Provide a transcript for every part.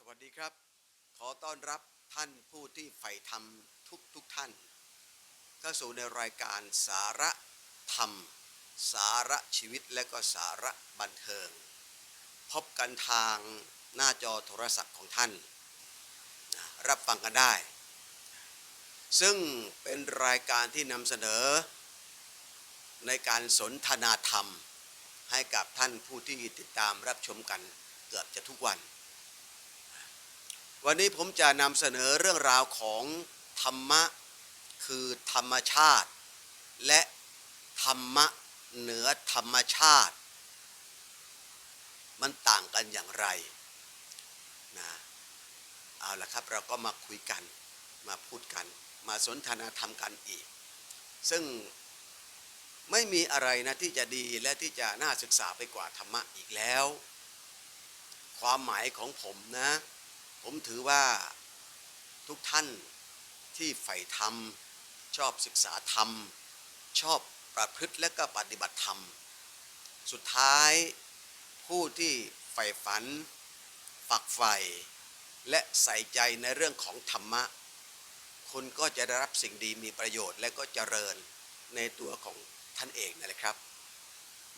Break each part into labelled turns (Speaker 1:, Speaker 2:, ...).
Speaker 1: สวัสดีครับ ขอต้อนรับท่านผู้ที่ใฝ่ธรรมทุกทุกท่าน เข้าสู่ในรายการสาระธรรม สาระชีวิตและก็สาระบันเทิง พบกันทางหน้าจอโทรศัพท์ของท่าน รับฟังกันได้ ซึ่งเป็นรายการที่นำเสนอ ในการสนทนาธรรม ให้กับท่านผู้ที่ติดตามรับชมกันเกือบจะทุกวัน วันนี้ผมจะนำเสนอเรื่องราวของธรรมะ คือธรรมชาติ และธรรมะเหนือธรรมชาติ มันต่างกันอย่างไรนะเอาละครับเราก็มาคุยกันมาพูดกัน มาสนทนาธรรมกันอีก ซึ่งไม่มีอะไรนะที่จะดีและที่จะน่าศึกษาไปกว่าธรรมะอีกแล้ว ความหมายของผมนะ ผมถือว่าทุกท่านที่ใฝ่ธรรม ชอบศึกษาธรรม ชอบประพฤติและก็ปฏิบัติธรรม สุดท้ายผู้ที่ใฝ่ฝัน ฝักใฝ่และใส่ใจในเรื่องของธรรมะ คุณก็จะได้รับสิ่งดีมีประโยชน์และก็เจริญในตัวของท่านเองนั่นแหละครับ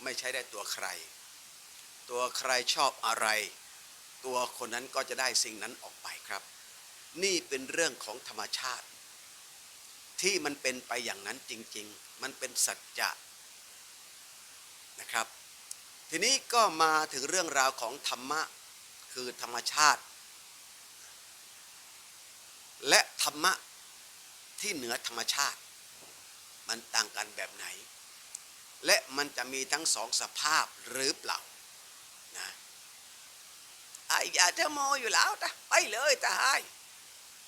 Speaker 1: ไม่ใช่ได้ตัวใคร ตัวใครชอบอะไร ตัวคนนั้นก็จะได้สิ่งนั้นออกไปครับ นี่เป็นเรื่องของธรรมชาติ ที่มันเป็นไปอย่างนั้นจริง ๆ มันเป็นสัจจะนะครับ ทีนี้ก็มาถึงเรื่องราวของธรรมะคือธรรมชาติ และธรรมะที่เหนือธรรมชาติ มันต่างกันแบบไหน และมันจะมีทั้งสองสภาพหรือเปล่า อ้ยาเทโมอยู่แล้วตะไปเลยตาไอ้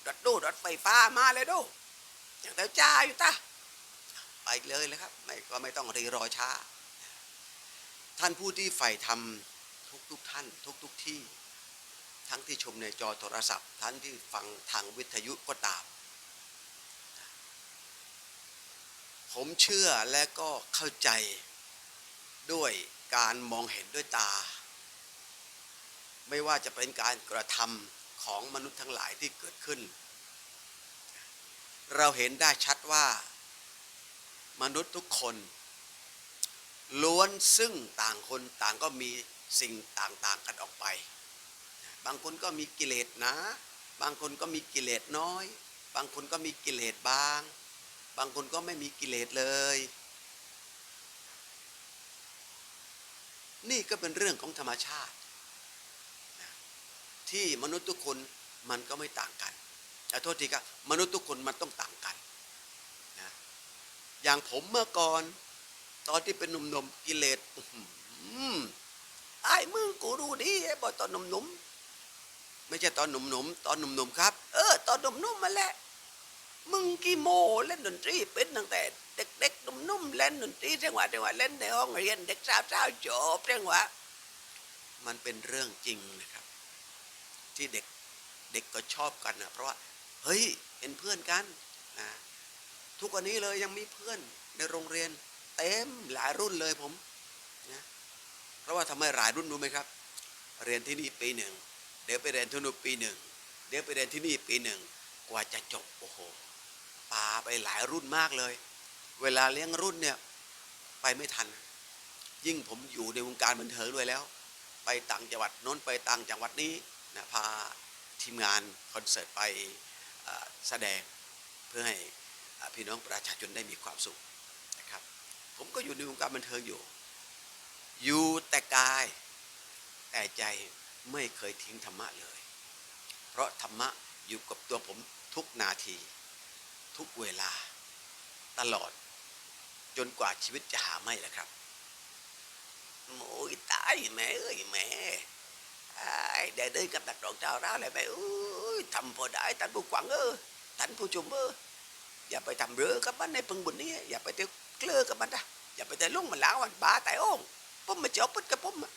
Speaker 1: รถดูรถไฟฟ้ามาเลยดูอย่างเต้าจ้าอยู่ตาไปเลยเลยครับไม่ก็ไม่ต้องรีรอช้า ท่านผู้ที่ใฝ่ธรรมทุกทุกท่าน ทุกทุกที่ ทั้งที่ชมในจอโทรศัพท์ท่านที่ฟังทางวิทยุก็ตาม ผมเชื่อและก็เข้าใจด้วยการมองเห็นด้วยตา ไม่ว่าจะเป็นการกระทำของมนุษย์ทั้งหลายที่เกิดขึ้น เราเห็นได้ชัดว่า มนุษย์ทุกคน ล้วนซึ่งต่างคนต่างก็มีสิ่งต่างๆกันออกไป บางคนก็มีกิเลสนะ บางคนก็มีกิเลสน้อย บางคนก็มีกิเลสบาง บางคนก็ไม่มีกิเลสเลย นี่ก็เป็นเรื่องของธรรมชาติ ที่มนุษย์ทุกคนมันก็ไม่ต่างกันแต่โทษทีครับมนุษย์ทุกคนมันต้องต่างกันนะอย่างผมเมื่อก่อน ตอนที่เป็นหนุ่มๆกิเลสอื้อหือไอ้มึงกูรู้ดีไอ้บอตอนหนุ่มๆไม่ใช่ตอนหนุ่มๆตอนหนุ่มๆครับ เออ ตอนหนุ่มๆมาแหละมึงกี่โมเล่นดนตรีเป็นตั้งแต่เด็กๆหนุ่มๆเล่นดนตรีจังหวะจังหวะเล่นในห้องเรียนเด็กสาวๆจบจังหวะมันเป็นเรื่องจริงนะครับ ที่เด็กเด็กก็ชอบกันนะเพราะว่าเฮ้ยเป็นเพื่อนกันนะทุกวันนี้เลยยังมีเพื่อนในโรงเรียนเต็มหลายรุ่นเลยผมนะเพราะว่าทำไมหลายรุ่นรู้ไหมครับ เรียนที่นี่ปีหนึ่งเดี๋ยวไปเรียนที่นู่นปีหนึ่งเดี๋ยวไปเรียนที่นี่ปีหนึ่งกว่าจะจบโอ้โหปาไปหลายรุ่นมากเลย เวลาเลี้ยงรุ่นเนี่ยไปไม่ทัน ยิ่งผมอยู่ในวงการบันเทิงด้วยแล้ว ไปต่างจังหวัดโน้นไปต่างจังหวัดนี้ นะพาทีมงานคอนเสิร์ตไปแสดงเพื่อให้พี่น้องประชาชนได้มีความสุขนะครับ ผมก็อยู่ในวงการบันเทิงอยู่ อยู่แต่กาย แต่ใจไม่เคยทิ้งธรรมะเลย เพราะธรรมะอยู่กับตัวผมทุกนาที ทุกเวลา ตลอด จนกว่าชีวิตจะหาไม่แหละครับโอ้ยตายแม่เอ้ยแม่ ไอ้เดี๋ยวเดินกับตักดอกเจ้าร้าวเลยแม่เอ้ยทำพอได้ท่านผู้กวางเออท่านผู้ชมเอออย่าไปทำเรือกับมันในพึงบุญนี้อย่าไปเที่ยวเกลือกับมันนะอย่าไปเที่ยวลุ่งมันล้าวมันบ้าแต่โอ่งผมมาเจาะปึ๊ดกับผมอะ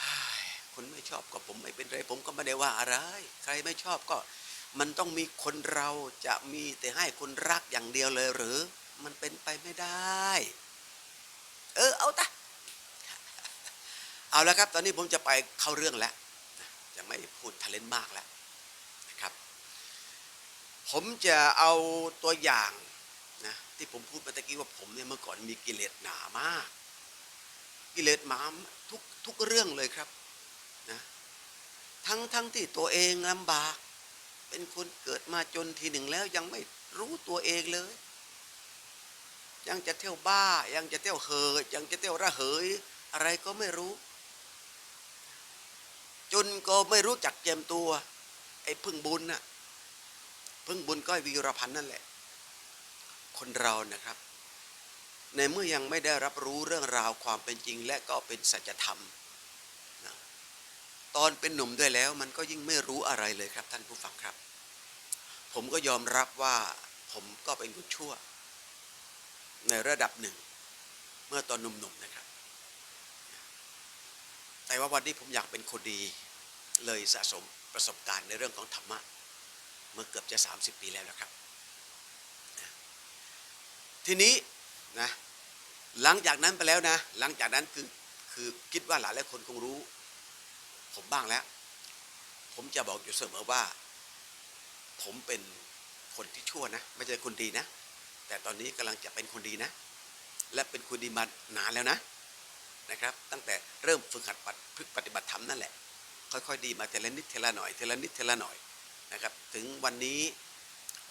Speaker 1: เฮ้ยคนไม่ชอบก็ผมไม่เป็นไรผมก็ไม่ได้ว่าอะไร ใครไม่ชอบก็ มันต้องมีคนเราจะมีแต่ให้คนรักอย่างเดียวเลยหรือ มันเป็นไปไม่ได้ เออเอาตะ เอาละครับ ตอนนี้ผมจะไปเข้าเรื่องแล้วจะไม่พูดทะเลนมากแล้วนะครับ ผมจะเอาตัวอย่างนะที่ผมพูดเมื่อตะกี้ว่าผมเนี่ยเมื่อก่อนมีกิเลสหนามาก กิเลสหมามทุกทุกเรื่องเลยครับนะทั้งทั้งที่ตัวเองลำบาก เป็นคนเกิดมาจนทีหนึ่งแล้วยังไม่รู้ตัวเองเลย ยังจะเที่ยวบ้า ยังจะเที่ยวเหยยังจะเที่ยวระเหย อะไรก็ไม่รู้ นก็ไม่รู้จักเจียมตัว ไอ้พึ่งบุญน่ะพึ่งบุญก้อยวีรพันธ์นั่นแหละ คนเรานะครับ ในเมื่อยังไม่ได้รับรู้เรื่องราวความเป็นจริง และก็เป็นสัจธรรมนะตอนเป็นหนุ่มด้วยแล้ว มันก็ยิ่งไม่รู้อะไรเลยครับ ท่านผู้ฟังครับ ผมก็ยอมรับว่าผมก็เป็นคนชั่ว ในระดับหนึ่ง เมื่อตอนหนุ่มๆนะครับแต่ว่าวันนี้ผมอยากเป็นคนดี เลยสะสมประสบการณ์ในเรื่องของธรรมะเมื่อเกือบจะ 30 ปีแล้วนะครับ ทีนี้นะหลังจากนั้นไปแล้วนะ หลังจากนั้นคือคือคิดว่าหลายหลายคนคงรู้ ผมบ้างแล้ว ผมจะบอกอยู่เสมอว่า ผมเป็นคนที่ชั่วนะ ไม่ใช่คนดีนะ แต่ตอนนี้กำลังจะเป็นคนดีนะ และเป็นคนดีมานานแล้วนะนะครับ ตั้งแต่เริ่มฝึกหัดปฏิบัติธรรมนั่นแหละ ค่อยๆ ดีมาเทละนิดเทละหน่อยเทละนิดเทละหน่อยนะครับ ถึงวันนี้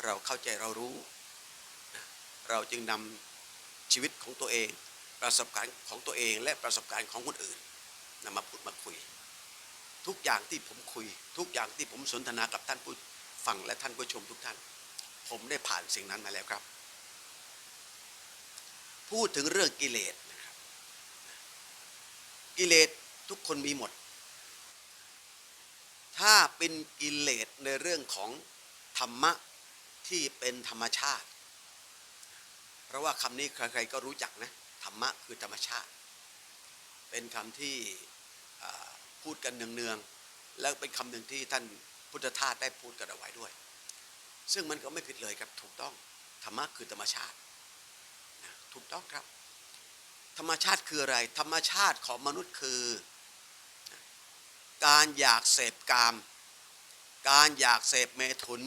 Speaker 1: เราเข้าใจเรารู้เราจึงนำชีวิตของตัวเอง ประสบการณ์ของตัวเองและประสบการณ์ของคนอื่นนำมาพูดมาคุย ทุกอย่างที่ผมคุย ทุกอย่างที่ผมสนทนากับท่านผู้ฟังและท่านผู้ชมทุกท่าน ผมได้ผ่านสิ่งนั้นมาแล้วครับ พูดถึงเรื่องกิเลสนะครับกิเลสทุกคนมีหมด ถ้าเป็นกิเลสในเรื่องของธรรมะที่เป็นธรรมชาติ เพราะว่าคำนี้ใครๆก็รู้จักนะธรรมะคือธรรมชาติ เป็นคำที่พูดกันเนืองๆแล้วเป็นคำหนึ่งที่ท่านพุทธทาสได้พูดกันเอาไว้ด้วย ซึ่งมันก็ไม่ผิดเลยครับถูกต้องธรรมะคือธรรมชาตินะถูกต้องครับ ธรรมชาติคืออะไร ธรรมชาติของมนุษย์คือ การอยากเสพกาม การอยากเสพเมถุน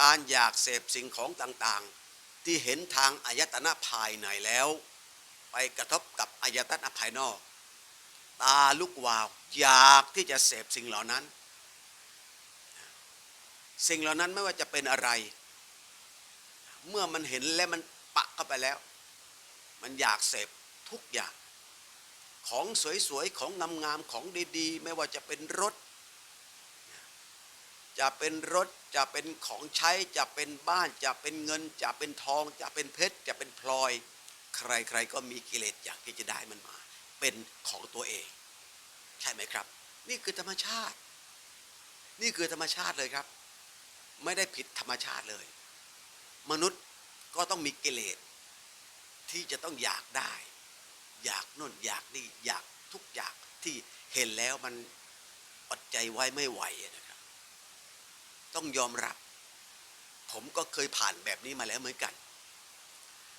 Speaker 1: การอยากเสพสิ่งของต่างๆ ที่เห็นทางอายตนะภายในแล้ว ไปกระทบกับอายตนะภายนอก ตาลุกวาวอยากที่จะเสพสิ่งเหล่านั้น สิ่งเหล่านั้นไม่ว่าจะเป็นอะไร เมื่อมันเห็นและมันปะเข้าไปแล้ว มันอยากเสพทุกอย่าง ของสวยๆ ของงามๆ ของดีๆ ไม่ว่าจะเป็นรถ จะเป็นรถ จะเป็นของใช้ จะเป็นบ้าน จะเป็นเงิน จะเป็นทอง จะเป็นเพชร จะเป็นพลอย ใครๆ ก็มีกิเลสอยากที่จะได้มันมา เป็นของตัวเอง ใช่ไหมครับ นี่คือธรรมชาติ นี่คือธรรมชาติเลยครับ ไม่ได้ผิดธรรมชาติเลย มนุษย์ก็ต้องมีกิเลสที่จะต้องอยากได้ อยากน่นอยากนี่อยากทุกอย่างที่เห็นแล้วมันอดใจไว้ไม่ไหวนะครับ ต้องยอมรับ ผมก็เคยผ่านแบบนี้มาแล้วเหมือนกัน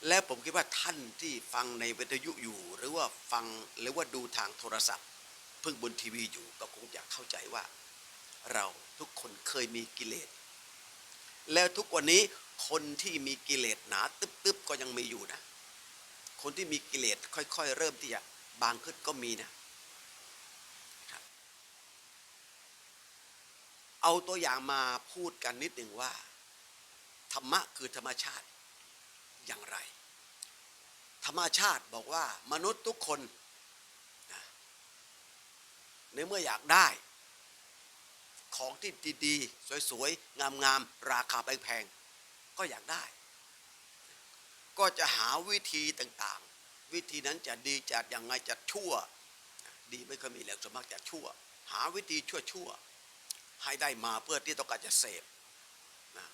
Speaker 1: และผมคิดว่าท่านที่ฟังในวิทยุอยู่ หรือว่าฟังหรือว่าดูทางโทรศัพท์เพิ่งบนทีวีอยู่ก็คงจะเข้าใจว่า เราทุกคนเคยมีกิเลส แล้วทุกวันนี้คนที่มีกิเลสหนาตึ๊บๆก็ยังมีอยู่นะ คนที่มีกิเลสค่อย ๆ เริ่มที่จะบางขึ้นก็มีนะเอาตัวอย่างมาพูดกันนิดหนึ่งว่า ธรรมะคือธรรมชาติอย่างไร ธรรมชาติบอกว่ามนุษย์ทุกคนนะในเมื่ออยากได้ของที่ดีๆ สวยๆ งามๆ ราคาแพงๆ ก็อยากได้ ก็จะหาวิธีต่างๆ วิธีนั้นจะดีจะยังไงจะชั่ว ดีไม่ค่อยมีแล้วส่วนมากจะชั่ว หาวิธีชั่วๆให้ได้มาเพื่อที่ต้องการจะเสพนะ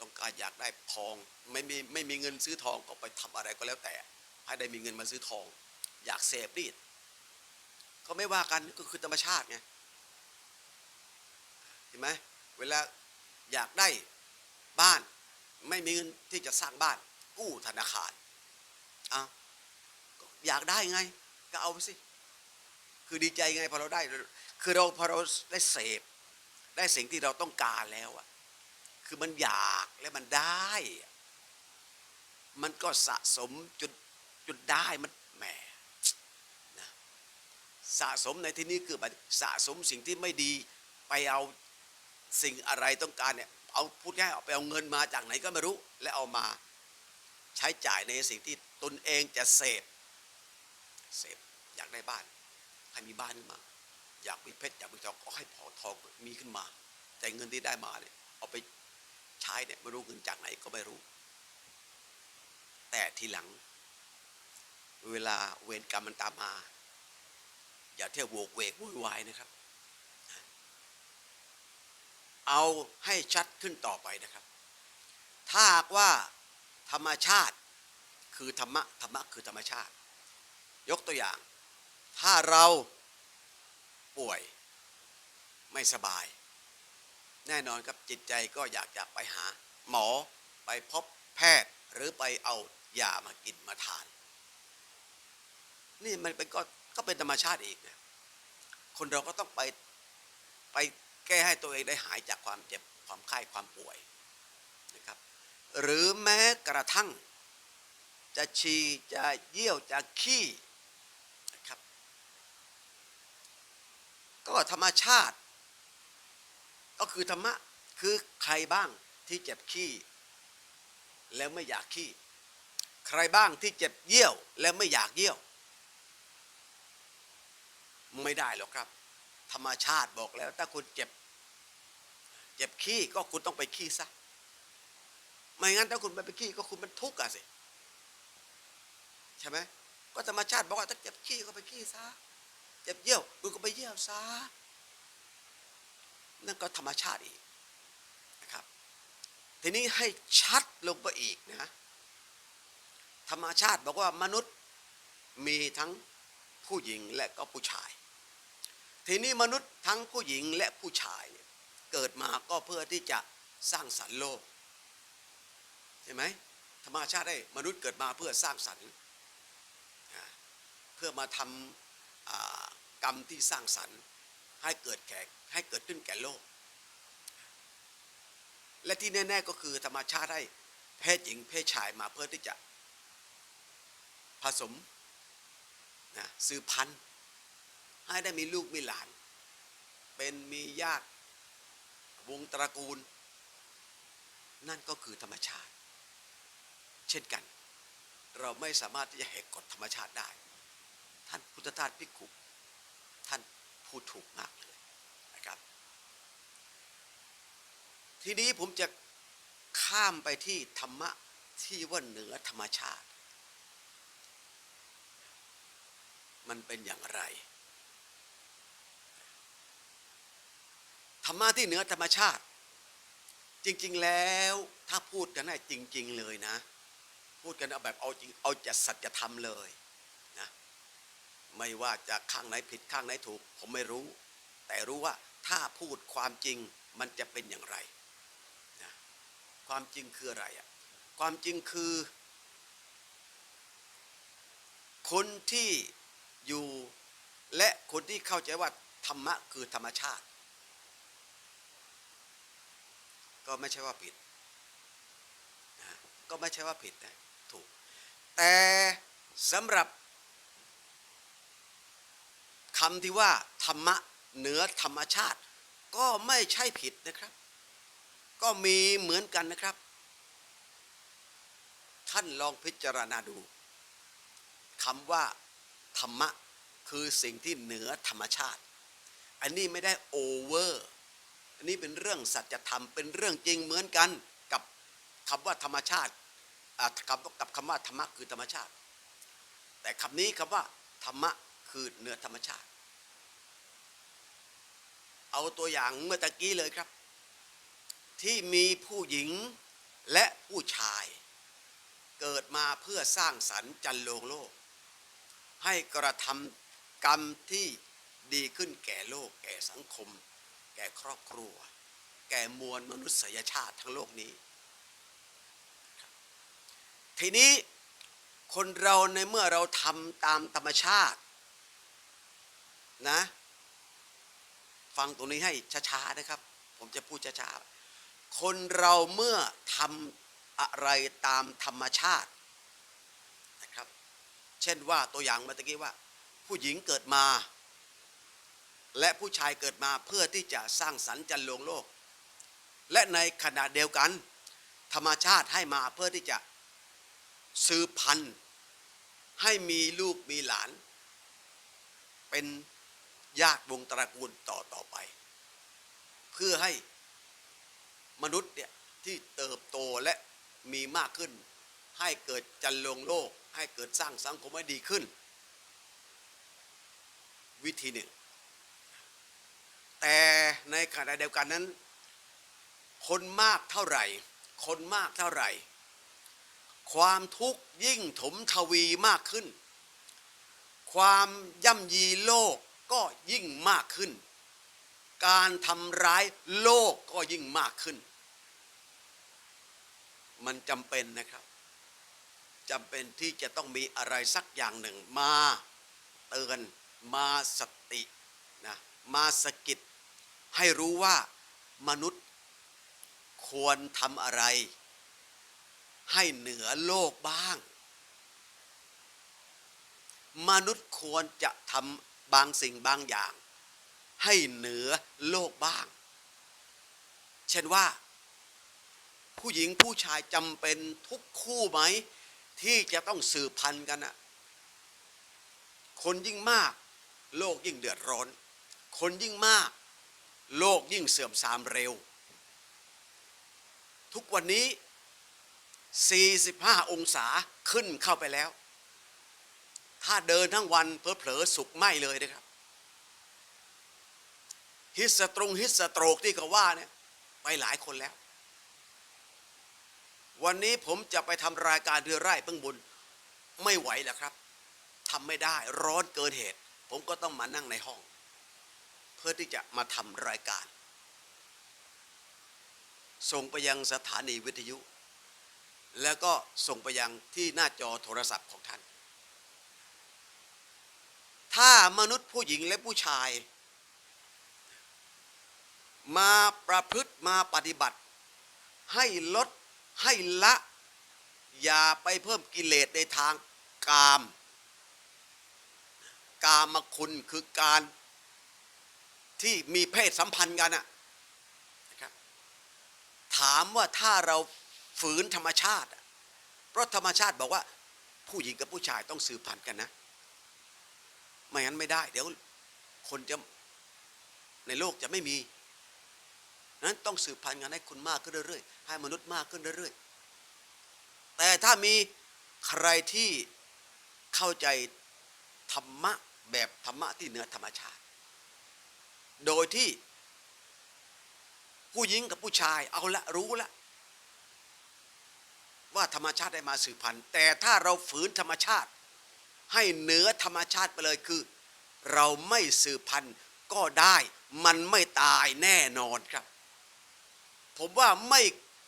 Speaker 1: ต้องการอยากได้ทองไม่มีไม่มีเงินซื้อทองก็ไปทำอะไรก็แล้วแต่ ให้ได้มีเงินมาซื้อทอง อยากเสพนี่เขาไม่ว่ากันก็คือธรรมชาติไงเห็นไหมเวลาอยากได้บ้านไม่มีเงินที่จะสร้างบ้าน กู้ธนาคารอ้าวอยากได้ไง ก็เอาไปสิ คือดีใจไงพอเราได้ คือเราพอเราได้เสพ ได้สิ่งที่เราต้องการแล้วอะคือมันอยากและมันได้ มันก็สะสมจนจนได้มันแหมนะสะสมในที่นี้คือสะสมสิ่งที่ไม่ดีไปเอาสิ่งอะไรต้องการเนี่ยเอาพูดง่ายๆเอาไปเอาเงินมาจากไหนก็ไม่รู้ และเอามา ใช้จ่ายในสิ่งที่ตนเองจะเสพเสพอยากได้บ้าน ให้มีบ้านขึ้นมา อยากมีเพชรอยากมีทองก็ให้พอทองมีขึ้นมา แต่เงินที่ได้มาเนี่ยเอาไปใช้เนี่ยไม่รู้เงินจากไหนก็ไม่รู้ แต่ทีหลัง เวลาเวรกรรมมันตามมา อย่าเที่ยวโวกเวกวุ่นวายนะครับ เอาให้ชัดขึ้นต่อไปนะครับ ถ้าหากว่า ธรรมชาติคือธรรมะธรรมะคือธรรมชาติ ยกตัวอย่าง ถ้าเราป่วยไม่สบาย แน่นอนครับจิตใจก็อยากจะไปหา หมอไปพบแพทย์หรือไปเอายามากินมาทาน นี่มันเป็นก็ก็เป็นธรรมชาติอีกนะคนเราก็ต้องไปไปแก้ให้ตัวเองได้หายจากความเจ็บความไข้ความป่วย หรือแม้กระทั่ง จะฉี่จะเยี่ยวจะขี้นะครับ ก็ธรรมชาติ ก็คือธรรมะคือใครบ้างที่เจ็บขี้ แล้วไม่อยากขี้ ใครบ้างที่เจ็บเยี่ยวแล้วไม่อยากเยี่ยว ไม่ได้หรอกครับ ธรรมชาติบอกแล้ว ถ้าคุณเจ็บ เจ็บขี้ก็คุณต้องไปขี้ซะ ไม่งั้นถ้าคุณไม่ไปขี้ก็คุณเป็นทุกข์อะสิใช่ไหมก็ธรรมชาติบอกว่าถ้าเจ็บขี้ก็ไปขี้ซะเจ็บเยี่ยวคุณก็ไปเยี่ยวซะนั่นก็ธรรมชาติอีกนะครับ ทีนี้ให้ชัดลงไปอีกนะธรรมชาติบอกว่ามนุษย์มีทั้งผู้หญิงและก็ผู้ชาย ทีนี้มนุษย์ทั้งผู้หญิงและผู้ชายเกิดมาก็เพื่อที่จะสร้างสรรค์โลก ใช่ไหมธรรมชาติได้มนุษย์เกิดมาเพื่อสร้างสรรค์เพื่อมาทำกรรมที่สร้างสรรค์ให้เกิดแก่ให้เกิดขึ้นแก่โลก และที่แน่ ๆก็คือธรรมชาติให้เพศหญิงเพศชายมาเพื่อที่จะผสมนะสืบพันธุ์ให้ได้มีลูกมีหลาน เป็นมีญาติวงตระกูล นั่นก็คือธรรมชาติ เช่นกัน เราไม่สามารถที่จะแหกกฎธรรมชาติได้ ท่านพุทธทาสพิกขุท่านพูดถูกมากเลยนะครับ ทีนี้ผมจะข้ามไปที่ธรรมะที่ว่าเหนือธรรมชาติ มันเป็นอย่างไร ธรรมะที่เหนือธรรมชาติ จริง ๆ แล้วถ้าพูดกันได้จริง ๆ เลยนะ พูดกันเอาแบบเอาจริงเอาจัดสัจธรรมเลยนะไม่ว่าจะข้างไหนผิดข้างไหนถูก ผมไม่รู้ แต่รู้ว่าถ้าพูดความจริงมันจะเป็นอย่างไรนะความจริงคืออะไรอะความจริงคือ คนที่อยู่และคนที่เข้าใจว่าธรรมะคือธรรมชาติ ก็ไม่ใช่ว่าผิดนะก็ไม่ใช่ว่าผิดนะ แต่สำหรับคำที่ว่าธรรมะเหนือธรรมชาติ ก็ไม่ใช่ผิดนะครับ ก็มีเหมือนกันนะครับ ท่านลองพิจารณาดูคำว่า ธรรมะคือสิ่งที่เหนือธรรมชาติ อันนี้ไม่ได้โอเวอร์อันนี้เป็นเรื่องสัจธรรมเป็นเรื่องจริงเหมือนกันกับคำว่าธรรมชาติ กับกับคำว่าธรรมะคือธรรมชาติ แต่คำนี้คำว่าธรรมะคือเหนือธรรมชาติ เอาตัวอย่างเมื่อตะกี้เลยครับ ที่มีผู้หญิงและผู้ชาย เกิดมาเพื่อสร้างสรรค์จันโลงโลก ให้กระทำกรรมที่ดีขึ้นแก่โลก แก่สังคม แก่ครอบครัว แก่มวลมนุษยชาติทั้งโลกนี้ ทีนี้คนเราในเมื่อเราทำตามธรรมชาตินะ ฟังตรงนี้ให้ช้าๆนะครับ ผมจะพูดช้าๆคนเราเมื่อทำอะไรตามธรรมชาตินะครับ เช่นว่าตัวอย่างเมื่อกี้ว่า ผู้หญิงเกิดมา และผู้ชายเกิดมาเพื่อที่จะสร้างสรรค์จันลวงโลก และในขณะเดียวกัน ธรรมชาติให้มาเพื่อที่จะ สืบพันธุ์ให้มีลูกมีหลาน เป็นญาติวงตระกูลต่อต่อไป เพื่อให้มนุษย์เนี่ยที่เติบโตและมีมากขึ้น ให้เกิดจันลงโลก ให้เกิดสร้างสังคมให้ดีขึ้น วิธีหนึ่ง แต่ในขณะเดียวกันนั้น คนมากเท่าไหร่ คนมากเท่าไหร่ ความทุกข์ยิ่งถมทวีมากขึ้น ความย่ำยีโลกก็ยิ่งมากขึ้น การทำร้ายโลกก็ยิ่งมากขึ้น มันจำเป็นนะครับจำเป็นที่จะต้องมีอะไรสักอย่างหนึ่งมาเตือนมาสตินะมาสะกิดให้รู้ว่ามนุษย์ควรทำอะไร ให้เหนือโลกบ้าง มนุษย์ควรจะทำบางสิ่งบางอย่าง ให้เหนือโลกบ้าง เช่นว่า ผู้หญิงผู้ชายจำเป็นทุกคู่ไหม ที่จะต้องสืบพันธุ์กันอะคนยิ่งมาก โลกยิ่งเดือดร้อน คนยิ่งมาก โลกยิ่งเสื่อมทรามเร็ว ทุกวันนี้ 45 องศาขึ้นเข้าไปแล้ว ถ้าเดินทั้งวันเพลเผลอสุกไหมเลยนะครับ ฮิสตรงฮิสโตรกที่เขาว่าเนี่ยไปหลายคนแล้ว วันนี้ผมจะไปทำรายการเรือไร่เพิ่งบุญไม่ไหวแล้วครับทำไม่ได้ร้อนเกินเหตุ ผมก็ต้องมานั่งในห้อง เพื่อที่จะมาทำรายการ ส่งไปยังสถานีวิทยุ แล้วก็ส่งไปยังที่หน้าจอโทรศัพท์ของท่าน ถ้ามนุษย์ผู้หญิงและผู้ชาย มาประพฤติมาปฏิบัติ ให้ลดให้ละ อย่าไปเพิ่มกิเลสในทางกาม กามคุณคือการที่มีเพศสัมพันธ์กันอะนะครับถามว่าถ้าเรา ฝืนธรรมชาติ เพราะธรรมชาติบอกว่าผู้หญิงกับผู้ชายต้องสืบพันธุ์กันนะ ไม่งั้นไม่ได้ เดี๋ยวคนจะในโลกจะไม่มีนั้นต้องสืบพันธุ์กันให้คุณมากขึ้นเรื่อยๆ ให้มนุษย์มากขึ้นเรื่อยๆ แต่ถ้ามีใครที่เข้าใจธรรมะแบบธรรมะที่เหนือธรรมชาติ โดยที่ผู้หญิงกับผู้ชายเอาละรู้ละ ว่าธรรมชาติได้มาสืบพันธุ์ แต่ถ้าเราฝืนธรรมชาติ ให้เหนือธรรมชาติไปเลยคือ เราไม่สืบพันธุ์ก็ได้มันไม่ตายแน่นอนครับ ผมว่าไม่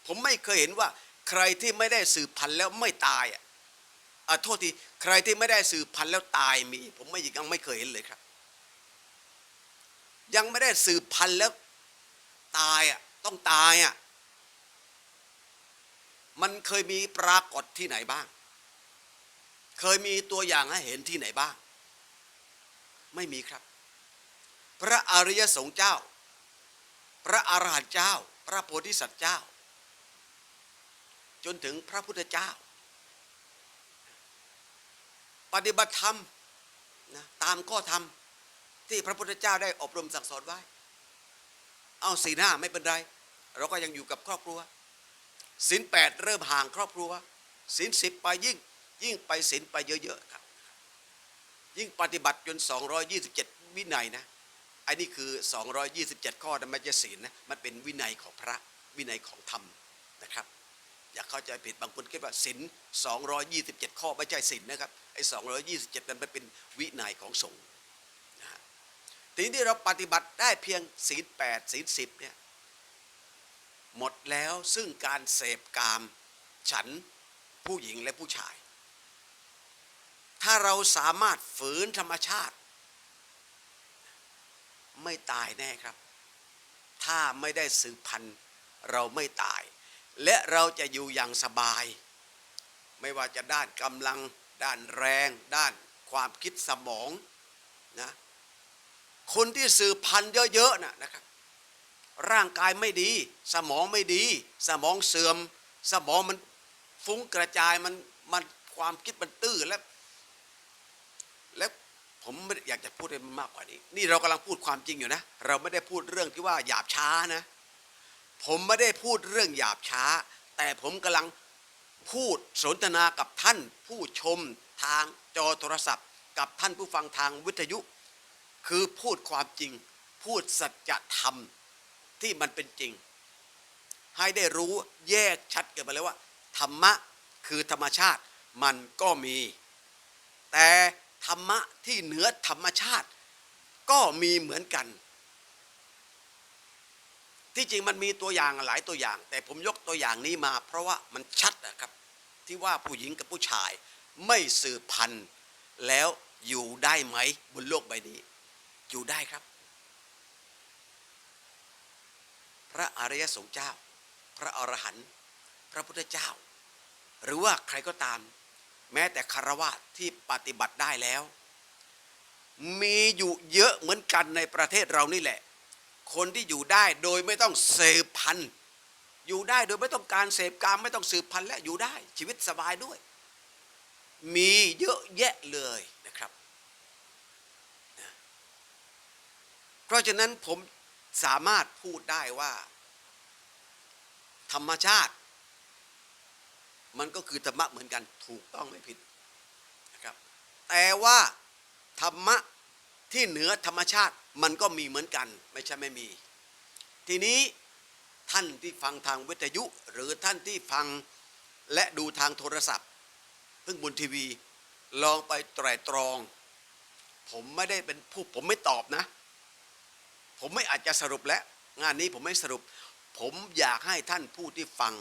Speaker 1: ผมไม่เคยเห็นว่า ใครที่ไม่ได้สืบพันธุ์แล้วไม่ตายอะอะโทษทีใครที่ไม่ได้สืบพันธุ์แล้วตายมี ผมไม่ยังไม่เคยเห็นเลยครับ ยังไม่ได้สืบพันธุ์แล้วตายอะต้องตายอะ มันเคยมีปรากฏที่ไหนบ้าง เคยมีตัวอย่างให้เห็นที่ไหนบ้าง ไม่มีครับ พระอริยสงฆ์เจ้า พระอรหันต์เจ้า พระโพธิสัตว์เจ้า จนถึงพระพุทธเจ้า ปฏิบัติธรรมนะตามข้อธรรมที่พระพุทธเจ้าได้อบรมสั่งสอนไว้ เอาสีหน้าไม่เป็นไร เราก็ยังอยู่กับครอบครัว ศีลแปดเริ่มห่างครอบครัวศีลสิบไปยิ่งยิ่งไปศีลไปเยอะๆครับ ยิ่งปฏิบัติจน 227 วินัยนะไอ้นี่คือ 227 ข้อนะไม่ใช่ศีลนะมันเป็นวินัยของพระวินัยของธรรมนะครับ อย่าเข้าใจผิดบางคนคิดว่าศีล227 ข้อไม่ใช่ศีลนะครับไอ้227 นั้นเป็นวินัยของสงฆ์นะฮะทีนี้เราปฏิบัติได้เพียงศีล8ศีล10เนี่ย หมดแล้วซึ่งการเสพกาม ฉันผู้หญิงและผู้ชาย ถ้าเราสามารถฝืนธรรมชาติ ไม่ตายแน่ครับ ถ้าไม่ได้สืบพันธุ์เราไม่ตาย และเราจะอยู่อย่างสบาย ไม่ว่าจะด้านกำลัง ด้านแรง ด้านความคิดสมองนะคนที่สืบพันธุ์เยอะๆนะนะครับ ร่างกายไม่ดี สมองไม่ดี สมองเสื่อม สมองมันฟุ้งกระจายมันมันความคิดมันตื้อและแล้วผมไม่อยากจะพูดอะไรมันมากกว่านี้ นี่เรากำลังพูดความจริงอยู่นะ เราไม่ได้พูดเรื่องที่ว่าหยาบช้านะ ผมไม่ได้พูดเรื่องหยาบช้า แต่ผมกำลังพูดสนทนากับท่าน ผู้ชมทางจอโทรศัพท์ กับท่านผู้ฟังทางวิทยุ คือพูดความจริง พูดสัจธรรม ที่มันเป็นจริง ให้ได้รู้แยกชัดกันไปเลยว่า ธรรมะคือธรรมชาติมันก็มี แต่ธรรมะที่เหนือธรรมชาติ ก็มีเหมือนกัน ที่จริงมันมีตัวอย่างหลายตัวอย่าง แต่ผมยกตัวอย่างนี้มา เพราะว่ามันชัดนะครับ ที่ว่าผู้หญิงกับผู้ชาย ไม่สืบพันธุ์แล้วอยู่ได้ไหมบนโลกใบนี้ อยู่ได้ครับ พระอริยสงฆ์เจ้า พระอรหันต์พระพุทธเจ้า หรือว่าใครก็ตาม แม้แต่คารวะที่ปฏิบัติได้แล้ว มีอยู่เยอะเหมือนกันในประเทศเรานี่แหละ คนที่อยู่ได้โดยไม่ต้องเสพพันธ์อยู่ได้โดยไม่ต้องการเสพการไม่ต้องสืบพันธ์และอยู่ได้ชีวิตสบายด้วย มีเยอะแยะเลยนะครับนะเพราะฉะนั้นผม สามารถพูดได้ว่า ธรรมชาติ มันก็คือธรรมะเหมือนกันถูกต้องไม่ผิดนะครับ แต่ว่าธรรมะที่เหนือธรรมชาติมันก็มีเหมือนกัน ไม่ใช่ไม่มี ทีนี้ท่านที่ฟังทางวิทยุ หรือท่านที่ฟังและดูทางโทรศัพท์ เพิ่งบนทีวี ลองไปตรตรอง ผมไม่ได้เป็นผู้ผมไม่ตอบนะ ผมไม่อาจจะสรุปและงานนี้ผมไม่สรุป ผมอยากให้ท่านผู้ที่ฟัง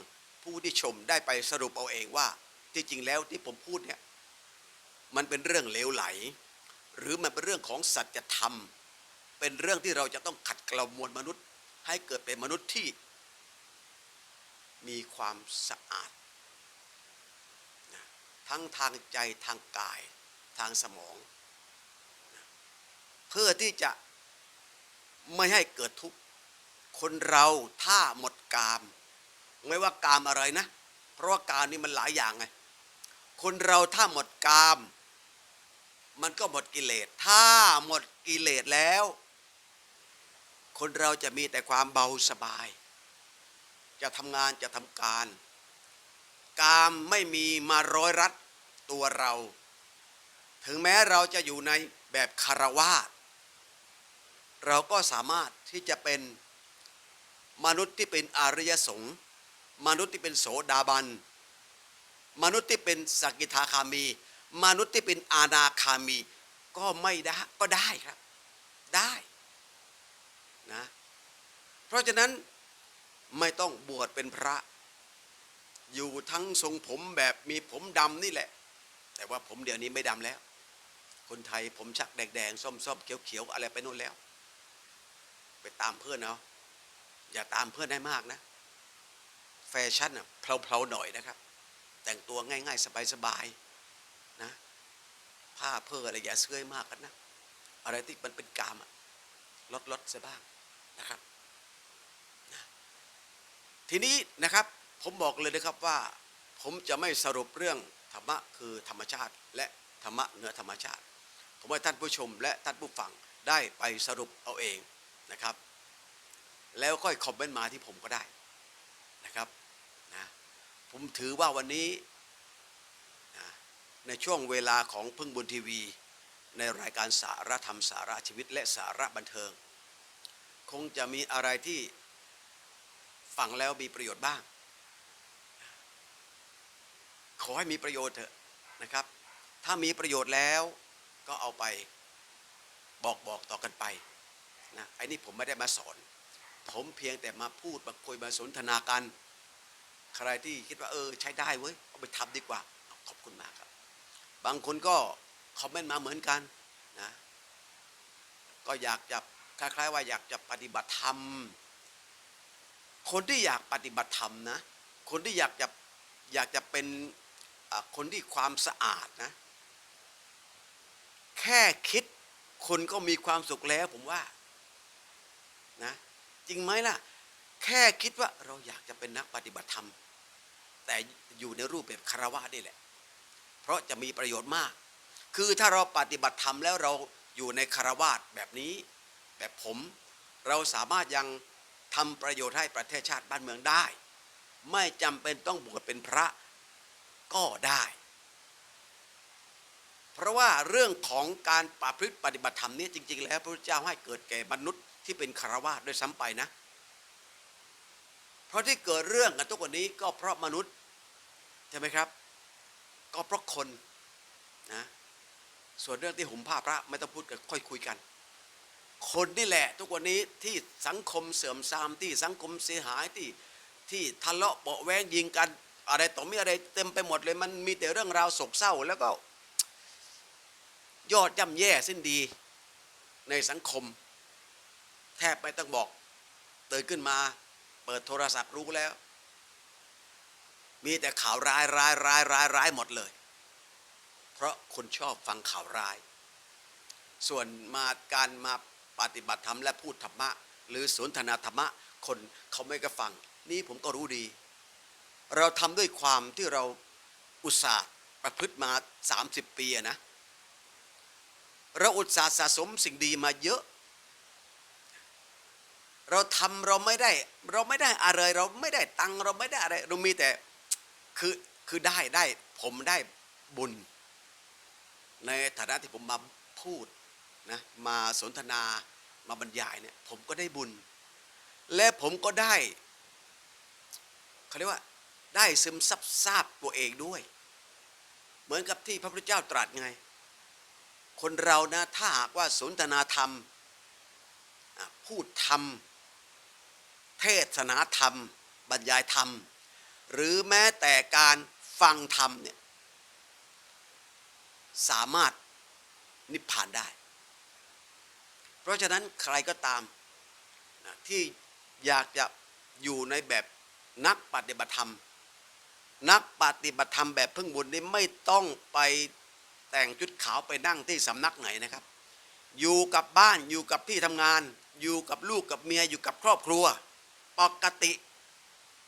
Speaker 1: ผู้ที่ชมได้ไปสรุปเอาเองว่า ที่จริงแล้วที่ผมพูดเนี่ยมันเป็นเรื่องเลวไหล หรือมันเป็นเรื่องของสัจธรรม เป็นเรื่องที่เราจะต้องขัดเกลามวลมนุษย์ ให้เกิดเป็นมนุษย์ที่ มีความสะอาดทั้งทางใจทางกายทางสมอง เพื่อที่จะ ไม่ให้เกิดทุกข์ คนเราถ้าหมดกาม ไม่ว่ากามอะไรนะ เพราะว่ากามนี่มันหลายอย่างไง คนเราถ้าหมดกาม มันก็หมดกิเลส ถ้าหมดกิเลสแล้ว คนเราจะมีแต่ความเบาสบาย จะทำงานจะทำการ กามไม่มีมาร้อยรัดตัวเรา ถึงแม้เราจะอยู่ในแบบคารวาส เราก็สามารถที่จะเป็นมนุษย์ที่เป็นอริยสงฆ์มนุษย์ที่เป็นโสดาบัน มนุษย์ที่เป็นสกิทาคามี มนุษย์ที่เป็นอาณาคามีก็ไม่ได้ก็ได้ครับได้นะเพราะฉะนั้นไม่ต้องบวชเป็นพระ อยู่ทั้งทรงผมแบบมีผมดำนี่แหละ แต่ว่าผมเดี๋ยวนี้ไม่ดำแล้ว คนไทยผมชักแดงๆส้มๆเขียวๆอะไรไปนู่นแล้ว ไปตามเพื่อนเอาอย่าตามเพื่อนได้มากนะ แฟชั่นอะเพลาๆหน่อยนะครับ แต่งตัวง่ายๆ สบายๆนะผ้าเพื่ออะไรอย่าเสื้อยมากกันนะ อะไรที่มันเป็นกามอะลดลดๆซะบ้างนะครับนะทีนี้นะครับผมบอกเลยนะครับว่า ผมจะไม่สรุปเรื่องธรรมะคือธรรมชาติ และธรรมะเหนือธรรมชาติ ผมให้ท่านผู้ชมและท่านผู้ฟังได้ไปสรุปเอาเอง นะครับ แล้วค่อยคอมเมนต์มาที่ผมก็ได้นะครับนะผมถือว่าวันนี้นะในช่วงเวลาของพึ่งบุญทีวี ในรายการสาระธรรมสาระชีวิตและสาระบันเทิง คงจะมีอะไรที่ฟังแล้วมีประโยชน์บ้าง ขอให้มีประโยชน์เถอะนะครับ ถ้ามีประโยชน์แล้วก็เอาไปบอกบอกต่อกันไป นะไอ้นี่ผมไม่ได้มาสอน ผมเพียงแต่มาพูดมาคุยมาสนทนากันใครที่คิดว่าเออใช้ได้เว้ยเอาไปทำดีกว่าขอบคุณมากครับ บางคนก็คอมเมนต์มาเหมือนกันนะก็อยากจะคล้ายๆว่าอยากจะปฏิบัติธรรม คนที่อยากปฏิบัติธรรมนะ คนที่อยากจะอยากจะเป็นคนที่ความสะอาดนะ แค่คิดคนก็มีความสุขแล้วผมว่า นะจริงไหมล่ะ แค่คิดว่าเราอยากจะเป็นนักปฏิบัติธรรม แต่อยู่ในรูปแบบคารวะนี่แหละ เพราะจะมีประโยชน์มาก คือถ้าเราปฏิบัติธรรมแล้วเราอยู่ในคารวาสแบบนี้ แบบผมเราสามารถยังทำประโยชน์ให้ประเทศชาติบ้านเมืองได้ ไม่จำเป็นต้องบวชเป็นพระก็ได้ เพราะว่าเรื่องของการประพฤติปฏิบัติธรรมนี้จริง ๆ แล้วพระพุทธเจ้าให้เกิดแก่มนุษย์ ที่เป็นคารวาสด้วยซ้ำไปนะ เพราะที่เกิดเรื่องกันทุกวันนี้ก็เพราะมนุษย์ใช่ไหมครับ ก็เพราะคนนะส่วนเรื่องที่ห่มผ้าพระไม่ต้องพูดกันค่อยคุยกัน คนนี่แหละ ทุกวันนี้ที่สังคมเสื่อมทรามที่สังคมเสียหายที่ที่ทะเลาะเบาแวงยิงกัน อะไรต่อมีอะไรเต็มไปหมดเลยมันมีแต่เรื่องราวโศกเศร้า แล้วก็ยอดย่ำแย่สิ้นดีในสังคม แทบไม่ต้องบอกตื่นขึ้นมา เปิดโทรศัพท์รู้แล้ว มีแต่ข่าวร้ายร้ายร้ายร้ายร้ายหมดเลย เพราะคนชอบฟังข่าวร้าย ส่วนมาการมาปฏิบัติธรรมและพูดธรรมะ หรือสนทนาธรรมะ คนเขาไม่ก็ฟัง นี่ผมก็รู้ดี เราทำด้วยความที่เราอุตส่าห์ประพฤติมา 30 ปีนะเราอุตส่าห์สะสมสิ่งดีมาเยอะ เราทำเราไม่ได้ เราไม่ได้อะไรเราไม่ได้ตังเราไม่ได้อะไร เรามีแต่คือคือได้ได้ผมได้บุญ ในฐานะที่ผมมาพูดนะมาสนทนามาบรรยายเนี่ยผมก็ได้บุญ และผมก็ได้เขาเรียกว่าได้ซึมซับซาบตัวเองด้วย เหมือนกับที่พระพุทธเจ้าตรัสไง คนเรานะถ้าหากว่าสนทนาธรรม พูดธรรม เทศนาธรรม บรรยายธรรม หรือแม้แต่การฟังธรรมเนี่ยสามารถนิพพานได้ เพราะฉะนั้นใครก็ตามนะที่อยากจะอยู่ในแบบนักปฏิบัติธรรม นักปฏิบัติธรรมแบบพึ่งบุญนี่ไม่ต้องไปแต่งชุดขาวไปนั่งที่สำนักไหนนะครับ อยู่กับบ้านอยู่กับที่ทำงาน อยู่กับลูกกับเมียอยู่กับครอบครัว ปกติ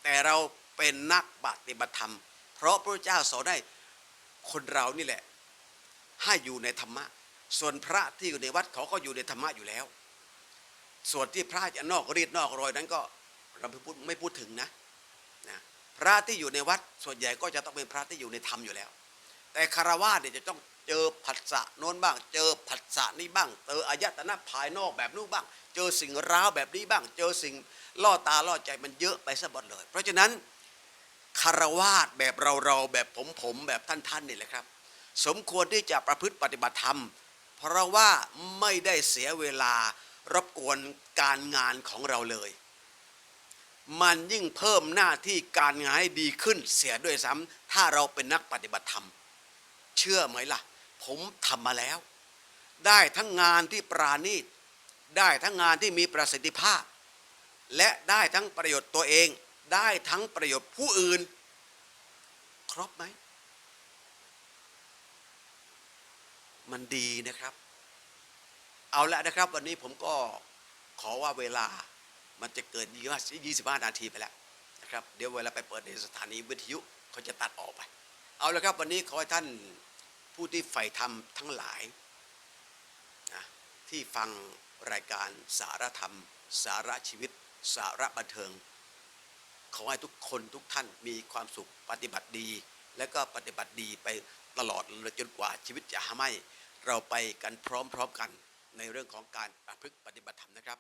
Speaker 1: แต่เราเป็นนักปฏิบัติธรรม เพราะพระเจ้าสอนให้คนเรานี่แหละ ให้อยู่ในธรรมะ ส่วนพระที่อยู่ในวัดเขาก็อยู่ในธรรมะอยู่แล้ว ส่วนที่พระจะนอกรีดนอกรอยนั้นก็เราไม่พูดไม่พูดถึงนะนะพระที่อยู่ในวัดส่วนใหญ่ก็จะต้องเป็นพระที่อยู่ในธรรมอยู่แล้ว แต่คารวะเนี่ยจะต้อง เจอผัสสะโน้นบ้าง เจอผัสสะนี้บ้าง เจออายตนะภายนอกแบบนู้นบ้าง เจอสิ่งร้าวแบบนี้บ้าง เจอสิ่งล่อตาล่อใจมันเยอะไปซะหมดเลย เพราะฉะนั้นคารวาสแบบเราเราๆแบบผมผมๆแบบท่านท่านๆนี่แหละครับ สมควรที่จะประพฤติปฏิบัติธรรม เพราะว่าไม่ได้เสียเวลารบกวนการงานของเราเลย มันยิ่งเพิ่มหน้าที่การงานให้ดีขึ้นเสียด้วยซ้ำถ้าเราเป็นนักปฏิบัติธรรม เชื่อไหมล่ะ ผมทำมาแล้ว ได้ทั้งงานที่ปราณีต ได้ทั้งงานที่มีประสิทธิภาพ และได้ทั้งประโยชน์ตัวเอง ได้ทั้งประโยชน์ผู้อื่น ครบไหม มันดีนะครับ เอาละนะครับ วันนี้ผมก็ขอว่าเวลามันจะเกินยี่สิบห้านาทีไปแล้วนะครับ เดี๋ยวเวลาไปเปิดในสถานีวิทยุเขาจะตัดออกไป เอาละครับวันนี้ขอให้ท่าน ผู้ที่ใฝ่ธรรมทั้งหลายนะที่ฟังรายการสารธรรม สาระชีวิต สาระบันเทิง ขอให้ทุกคนทุกท่านมีความสุขปฏิบัติดี และก็ปฏิบัติดีไปตลอดจนกว่าชีวิตจะให้เราไปกันพร้อมๆกันในเรื่องของการประพฤติปฏิบัติธรรมนะครับ